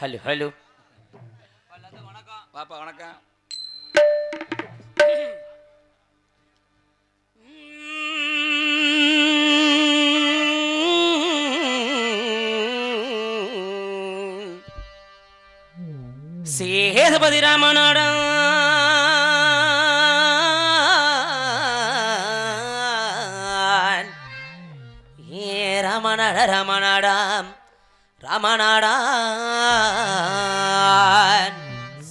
Hello hello. வணக்கம் பாப்பா வணக்கம். சேதுபதி ராமநாடா. ஏ ரமணட ராமநாடாம். ராமநாடா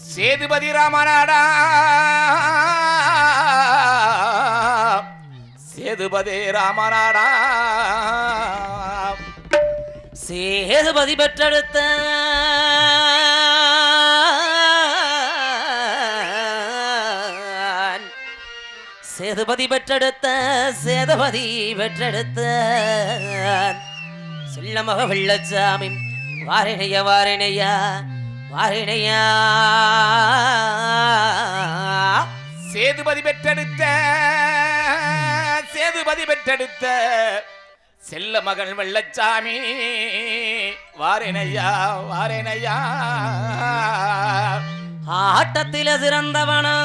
சேதுபதி ராமநாடா சேதுபதி ராமநாடா சேதுபதி பெற்றெடுத்த சேதுபதி பெற்றெடுத்த சேதுபதி பெற்றெடுத்த. செல்லமக வெள்ளச்சாமி வாரிணைய வாரிணையா வாரிணையா. சேதுபதி பெற்றெடுத்த சேதுபதி பெற்றெடுத்த செல்ல மகன் வெள்ளச்சாமி. வாரேனையா வாரேனையா ஆட்டத்தில சிறந்தவனா.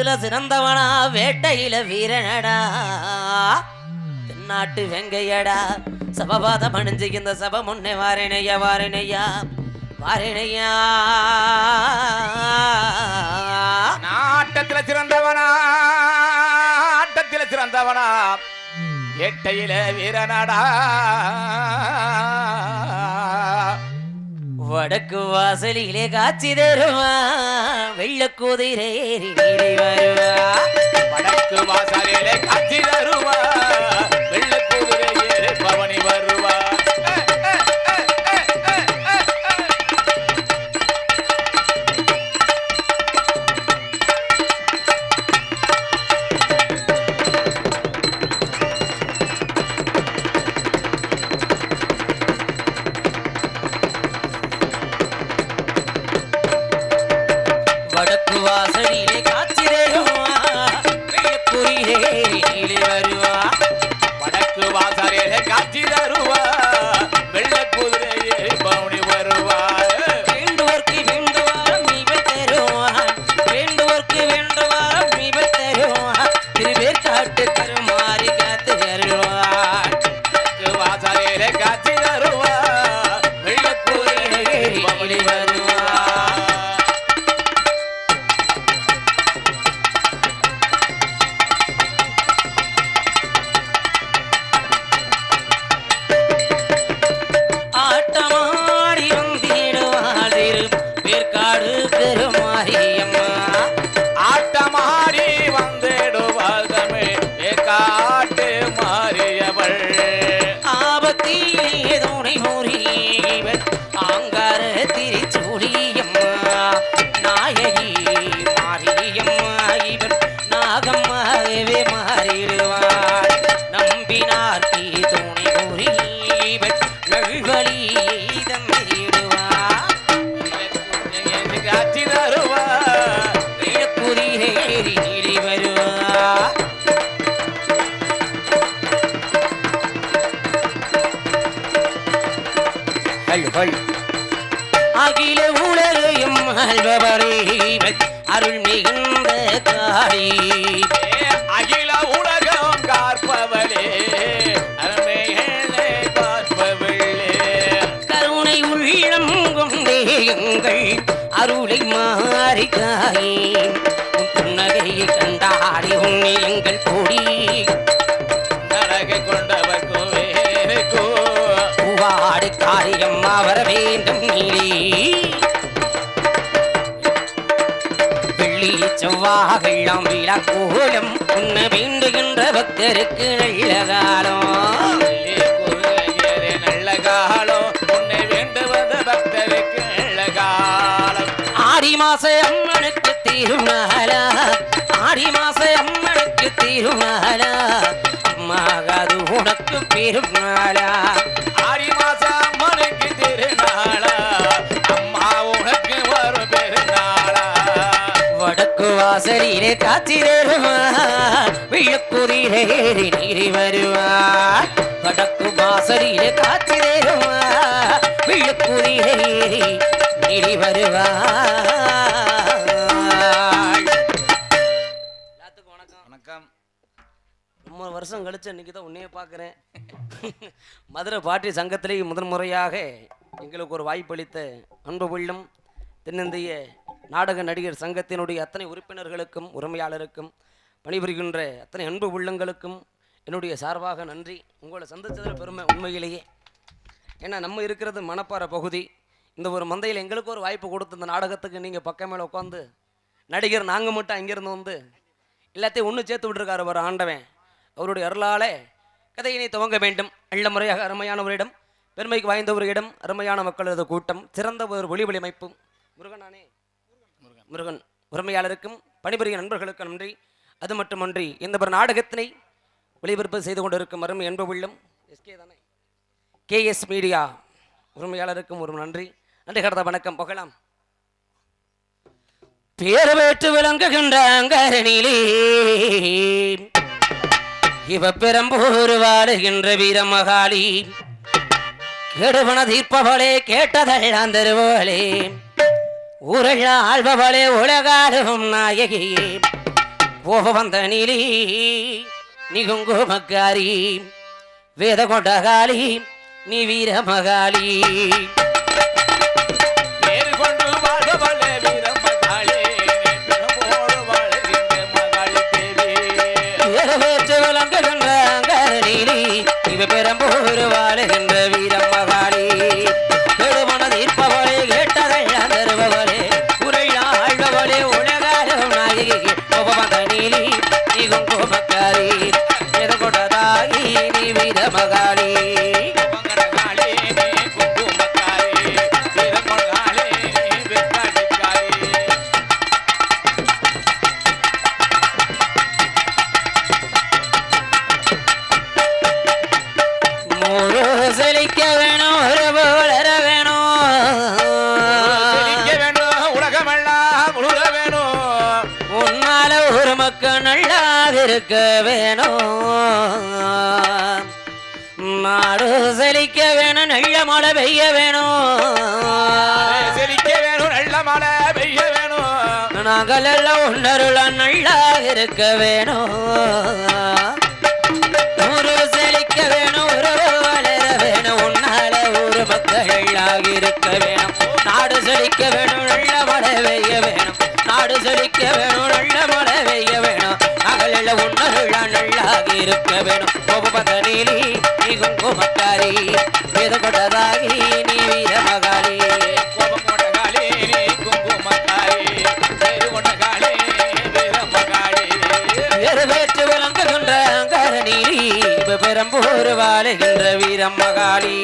ஆட்டத்துல சிறந்தவனா வேட்டையில வீரனடா. தென்னாட்டு வெங்கையடா சபபாதம் அணிஞ்சு இந்த சப முன்னே வாரணையா வாரணையா வாரணையா நாட்டத்துல சிறந்தவனா ஆட்டத்துல சிறந்தவனா வேட்டையில வீரனடா. வடக்கு வாசலிலே காட்சி தருமா? வெள்ள குதிரை வருவா? வடக்கு வாசலிலே காட்சி தருவா திருவேர் காட்டு அகில உலகையும் அல்பவரே அருள் மிகுந்த காரி ஏ அகில உலகம் காற்பவளே கருணை உள்ளம் கொண்டே எங்கள் அருளை மாறி காயே புன்னகையை கண்டாடி உன்னை எங்கள் கொடி வர வேண்டும் நீலி வெள்ளி செவ்வாய் வெள்ளம் விழா கோலம் உன்ன வேண்டுகின்ற பக்தருக்கு நல்ல காலம் நல்ல காலம் உன்னை வேண்டுவது பக்தருக்கு நல்ல காலம் ஆடி மாச அம்மனுக்கு திருநாளா ஆடி மாச அம்மனுக்கு திருநாளா அம்மாகாது உனக்கு பெருநாளா ஆடி மாசம் வாசலிலே காத்திரேருமா விழுக்குதிரே நீரி வருவா. வடக்கு வாசலிலே காத்திரேருமா விழுக்குதிரே நீரி வருவா. எல்லாத்துக்கும் வணக்கம். வணக்கம். ரொம்ப வருஷம் கழிச்சு இன்னைக்கு தான் உன்னையே பார்க்குறேன். மதுரை பாட்டி சங்கத்திலே முதன் முறையாக எங்களுக்கு ஒரு வாய்ப்பளித்த அன்பு உள்ளம் தென்னிந்திய நாடக நடிகர் சங்கத்தினுடைய அத்தனை உறுப்பினர்களுக்கும் உரிமையாளருக்கும் பணிபுரிகின்ற அத்தனை அன்பு உள்ளங்களுக்கும் என்னுடைய சார்பாக நன்றி. உங்களை சந்தித்ததில் பெருமை உண்மையிலேயே. ஏன்னா நம்ம இருக்கிறது மணப்பாறை பகுதி. இந்த ஒரு மந்தையில் எங்களுக்கு ஒரு வாய்ப்பு கொடுத்து இந்த நாடகத்துக்கு நீங்கள் பக்கம் மேலே உட்காந்து நடிகர் நாங்கள் மட்டும் அங்கேருந்து வந்து எல்லாத்தையும் ஒன்று சேர்த்து விட்டுருக்காரு ஒரு ஆண்டவன். அவருடைய அருளாலே கதையினை துவங்க வேண்டும். நல்ல முறையாக அருமையானவரிடம் பெருமைக்கு வாய்ந்த ஒரு இடம் அருமையான மக்களது கூட்டம் சிறந்த ஒரு ஒளி அமைப்பு முருகனானே முருகன் உரிமையாளருக்கும் பணிபுரியும் நண்பர்களுக்கு நன்றி. அது மட்டுமன்றி இந்த ஒரு நாடகத்தினை ஒளிபரப்பு செய்து கொண்டிருக்கும் அருமை என்பவுள்ளும் எஸ்கே தானே. கேஎஸ் மீடியா உரிமையாளருக்கும் ஒரு நன்றி. நன்றி கடந்த வணக்கம் புகழாம் பேர் பெற்று விளங்குகின்ற அங்கரணிலே இவ பெரம்பூர் வாழுகின்ற வீரமகாளி கெடுவன தீர்ப்பவளே கேட்டதெல்லாம் தருவோளே ஊரெல்லாம் ஆள்பவளே உலகாடும் நாயகியே போக வந்த நீலி நிகுங்குமக்காரி வேத கொண்டகாளி நீ வாழுகின்ற மகாளி பெரம்பூர் வாழுகின்ற உபமதனிலி இருக்க வேணும். நாடு செழிக்க வேணும் நல்ல மழை பெய்ய வேணும். செழிக்க வேணும், நல்ல மழை பெய்ய வேணும். நாங்கள் எல்லாம் உன்னருள நல்லா இருக்க வேணும். ஒரு செழிக்க வேணும் ஒரு வளர வேணும். உன்னால ஒரு மக்கள் எல்லாம் இருக்க வேணும். நாடு செழிக்க வேணும் நல்ல மழை பெய்ய வேணும். நாடு செழிக்க வேணும் நல்ல மழை பெய்ய வேணும். இருக்க வேணும். கோபபத நீலி நீ குங்குமக்காரி வேத கொண்டதாகி நீ வீர வீரமகாளி. வேறு விளங்குகின்ற அங்கரணிலி பெரம்பூர் வாழுகின்ற வீரம் மகாளி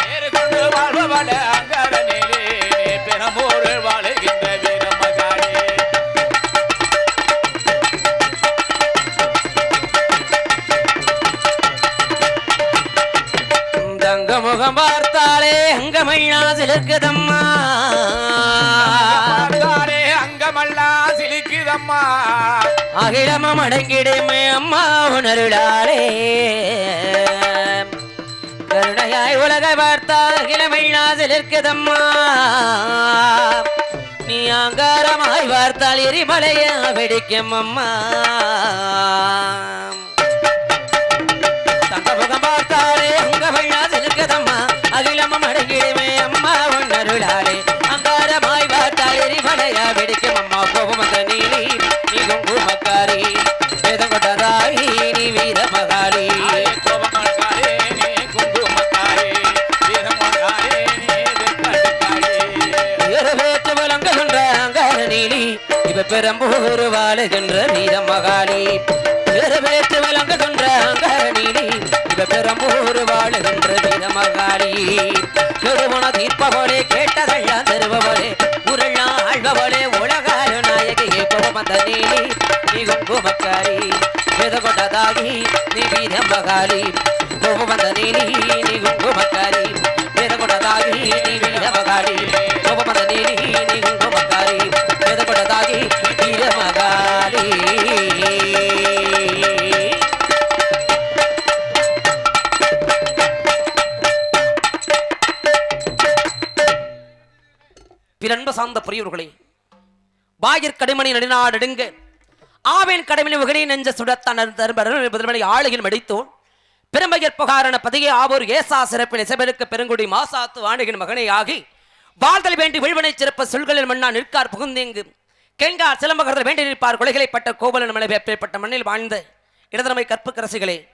பேரு கொண்டு வாழ்பவளே அங்கரனிலே, பெரம்பூரில் வாழுகின்ற முகம் பார்த்தாலே அங்கமையா சிலுக்குதம்மா. பார்த்தாலே அங்கமெல்லாம் சிலிக்குதம்மா. அகிலமம் அடங்கிடுமே அம்மா உணருளாளே கருணையாய் உலகை பார்த்தால் அகிலமையா சிலிருக்குதம்மா நீ அங்காரமாய் பார்த்தால் எரிமலையா வெடிக்கும் அம்மா செலுக்கதம்மா அகிலமும் அம்மா உன்னருளாலே அங்காரமாய் பார்த்தால் எரிமலையா வெடிக்கும் அம்மா கோபம் அந்த நீலி நீ குங்குமக்காரி வேதம் கொண்டதாகி நீ வீர மகாளி பெரம்பூர் வாழுகின்ற வீர மகாலி வேற்று விளங்குகின்ற அங்கார நீலி இவ பெரம்பூர் வாழுகின்ற வீர மகாளி தீர்ப்பவளே கேட்டதெல்லாம் தருபவளே உருளாம் ஆழ்பவளே உலகார நாயகியே கோபமந்த நீலி நீ குங்குமக்காரி வேத கொண்டதாகி நீ வீர மகாளி கோபமந்த நீலி நீ குங்குமக்காரி வேத கொண்டதாகி நீ வீர மகாளி கோபமந்த நீலி நீ குங்குமக்காரி வேத சார்ந்த பெரியோர்களே பாயிற் கடைமணி நடினாடுங்க ஆவேன் கடைமணி உகனி நெஞ்ச சுடத்தனி ஆளுகில் மடித்தோன் பெருமையற் புகாரண பதிகை ஆவோர் ஏசா சிறப்பின் இசைபெருக்கு பெருங்குடி மாசாத்து வாணிகின் மகனே ஆகி வாழ்தல் வேண்டி விழுவனை சிறப்ப சொல்களில் மன்னா நிற்கார் புகுந்தேங்கு. கெங்கார் சிலம்பகர்கள் வேண்டி நிற்பார் கொலைகளை பட்ட கோவலன் மலை வேப்பேற்பட்ட மண்ணில் வாழ்ந்த இடதலைமை கற்புக்கரசிகளே.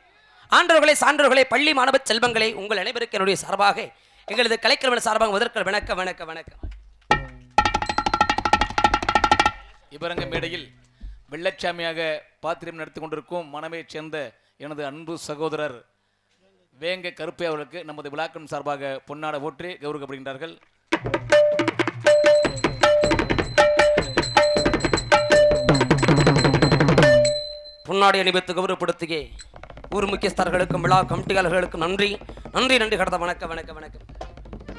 ஆண்டவர்களே சான்றோர்களே பள்ளி மாணவ செல்வங்களே உங்கள் அனைவருக்கு என்னுடைய சார்பாக எங்களது கலைக்கிழமை சார்பாக முதற்கள். வணக்கம் வணக்கம் வணக்கம். இவரங்க மேடையில் வெள்ளச்சாமியாக பாத்திரம் நடத்தி கொண்டிருக்கும் மனமே சேர்ந்த எனது அன்பு சகோதரர் வேங்க கருப்பை அவர்களுக்கு நமது விழாக்கம் சார்பாக பொன்னாட போற்றி கௌரவப்படுகின்றார்கள் பொன்னாடி அணிவித்து கௌரவப்படுத்தியே ஊர் முக்கியஸ்தர்களுக்கும் விழா கமிட்டியாளர்களுக்கும் நன்றி. நன்றி நன்றி கடந்த வணக்கம் வணக்கம் வணக்கம்.